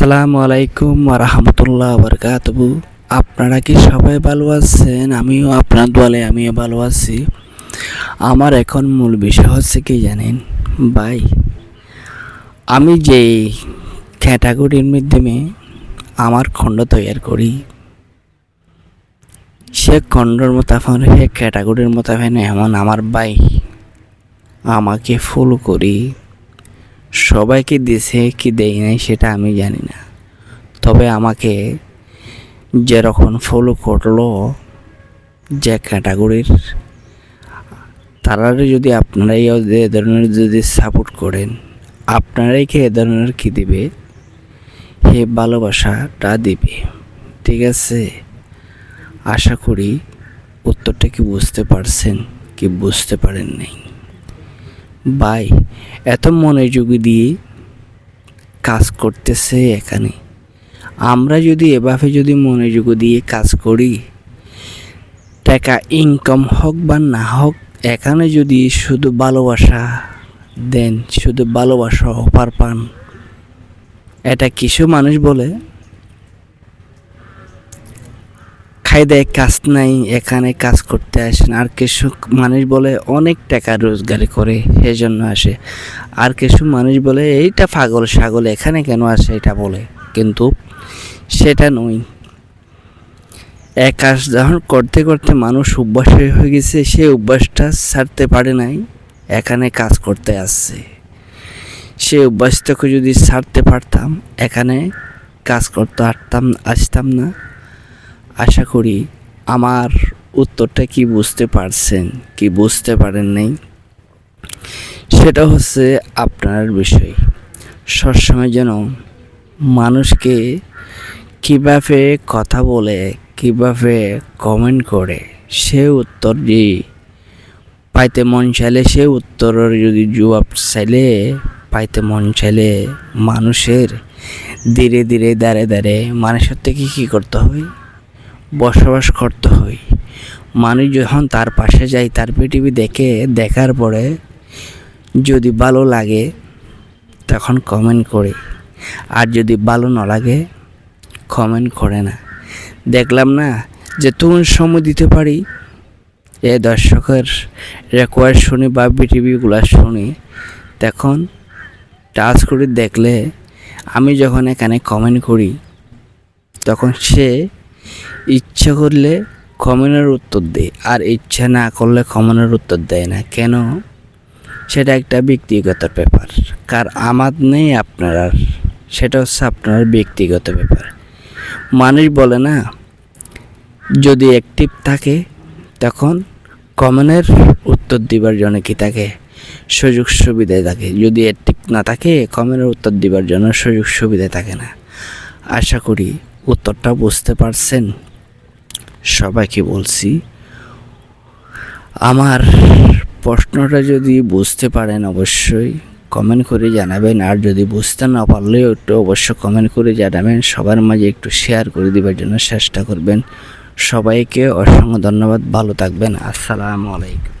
আসসালামু আলাইকুম রহমতুল্লাহ বরকাতবু আপনারা কি সবাই ভালো আছেন? আমিও আপনার দলে আমিও ভালো আছি। আমার এখন মূল বিষয় হচ্ছে কি জানেন? ভাই, আমি যে ক্যাটাগরির মাধ্যমে আমার খণ্ড তৈরি করি, সে খণ্ডর মোতাফান সে ক্যাটাগরির মোতাবেক এমন আমার ভাই, আমাকে ফলো করি। সবাইকে দিছে কি দেয় নাই সেটা আমি জানি না। তবে আমাকে যেরকম ফলো করল যে ক্যাটাগরির তারা যদি আপনারাই এ ধরনের যদি সাপোর্ট করেন, আপনারাই কি এ ধরনের কি দিবে? হে ভালোবাসাটা দিবে। ঠিক আছে? আশা করি উত্তরটা কি বুঝতে পারছেন, কি বুঝতে পারেন নাই? ভাই, এত মনোযোগ দিয়ে কাজ করতেছে এখানে। আমরা যদি এভাবে যদি মনোযোগ দিয়ে কাজ করি, টাকা ইনকাম হোক বা না হোক, এখানে যদি শুধু ভালোবাসা দেন, শুধু ভালোবাসা অপার পান, এটা কিছু মানুষ বলে খাই দেয়, কাজ নাই, এখানে কাজ করতে আসেন আর কিছু মানুষ বলে অনেক টাকা রোজগার করে, সেজন্য আসে। আর কিছু মানুষ বলে, এইটা পাগল ছাগল এখানে কেন আসে? এটা বলে। কিন্তু সেটা নয়। এক কাজ যখন করতে করতে মানুষ অভ্যাস হয়ে গেছে সেই অভ্যাসটা ছাড়তে পারে নাই, এখানে কাজ করতে আসছে। সেই অভ্যাসটাকে যদি ছাড়তে পারতাম, এখানে কাজ করতে পারতাম, আসতাম না। আশা করি আমার উত্তরটা কি বুঝতে পারছেন, কি বুঝতে পারেন নাই? সেটা হচ্ছে আপনার বিষয়। সবসময় যেন মানুষকে কীভাবে কথা বলে, কীভাবে কমেন্ট করে, সে উত্তর যে পাইতে মন চাইলে, সে উত্তরের যদি জবাব চাইলে, পাইতে মন চাইলে মানুষের ধীরে ধীরে দাঁড়ে দাঁড়ে মানুষের থেকে কী করতে হয় বসবাস করতে হয়। মানুষ যখন তার পাশে যায়, তার পৃথিবী দেখে, দেখার পরে যদি ভালো লাগে, তখন কমেন্ট করে। আর যদি ভালো না লাগে কমেন্ট করে না। দেখলাম না যে তুমি সময় দিতে পারি। এ দর্শকের রেকোয়ার শুনি বা বিটিভিগুলো শুনি তখন টাচ করে দেখলে, আমি যখন এখানে কমেন্ট করি, তখন সে ইচ্ছা করলে কমেন্টের উত্তর দেয় আর ইচ্ছা না করলে কমেন্টের উত্তর দেয় না। কেন? সেটা একটা ব্যক্তিগত ব্যাপার। কার আমার নেই আপনার আর, সেটা হচ্ছে আপনার ব্যক্তিগত ব্যাপার। মানুষ বলে না, যদি অ্যাক্টিভ থাকে, তখন কমেন্টের উত্তর দিবার জন্য কি থাকে? সুযোগ সুবিধায় থাকে। যদি অ্যাক্টিভ না থাকে কমেন্টের উত্তর দিবার জন্য সুযোগ সুবিধায় থাকে না। আশা করি উত্তরটা বুঝতে পারছেন? সবাইকে বলছি, আমার প্রশ্নটা যদি বুঝতে পারেন অবশ্যই কমেন্ট করে জানাবেন, আর যদি বুঝতে না পারলেও একটু অবশ্যই কমেন্ট করে জানাবেন, সবার মাঝে একটু শেয়ার করে দেওয়ার জন্য চেষ্টা করবেন। সবাইকে অসংখ্য ধন্যবাদ, ভালো থাকবেন, আসসালামু আলাইকুম।